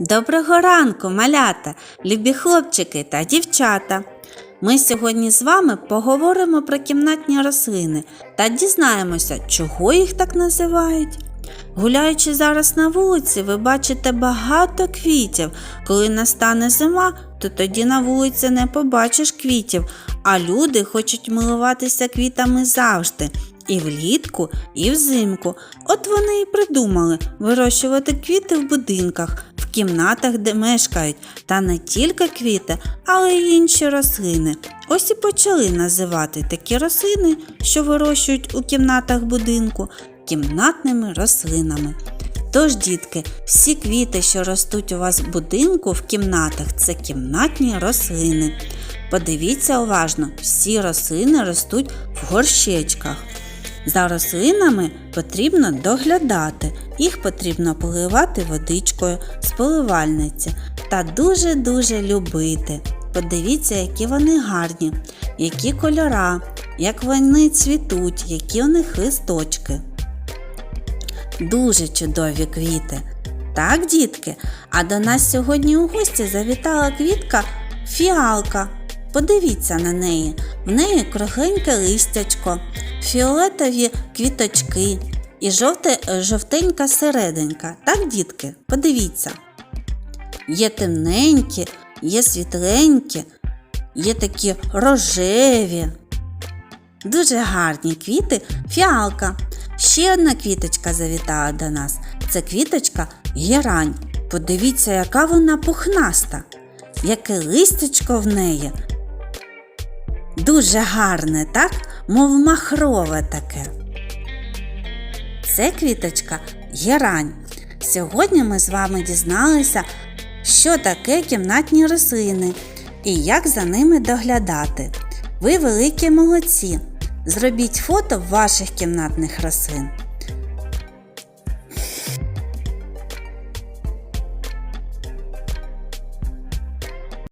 Доброго ранку, малята, любі хлопчики та дівчата. Ми сьогодні з вами поговоримо про кімнатні рослини та дізнаємося, чого їх так називають. Гуляючи зараз на вулиці, ви бачите багато квітів. Коли настане зима, то тоді на вулиці не побачиш квітів, а люди хочуть милуватися квітами завжди. І влітку, і взимку. От вони і придумали вирощувати квіти в будинках, кімнатах, де мешкають, та не тільки квіти, але й інші рослини. Ось і почали називати такі рослини, що вирощують у кімнатах будинку, кімнатними рослинами. Тож, дітки, всі квіти, що ростуть у вас в будинку в кімнатах, це кімнатні рослини. Подивіться уважно, всі рослини ростуть в горщечках. За рослинами потрібно доглядати, їх потрібно поливати водичкою з поливальниці та дуже-дуже любити. Подивіться, які вони гарні, які кольора, як вони цвітуть, які у них листочки. Дуже чудові квіти. Так, дітки, а до нас сьогодні у гості завітала квітка фіалка. Подивіться на неї. В неї кругленьке листячко, фіолетові квіточки і жовте, жовтенька серединка. Так, дітки, подивіться. Є темненькі, є світленькі, є такі рожеві. Дуже гарні квіти фіалка. Ще одна квіточка завітала до нас. Це квіточка герань. Подивіться, яка вона пухнаста, яке листячко в неї. Дуже гарне, так? Мов махрове таке. Це квіточка герань. Сьогодні ми з вами дізналися, що таке кімнатні рослини і як за ними доглядати. Ви великі молодці. Зробіть фото ваших кімнатних рослин.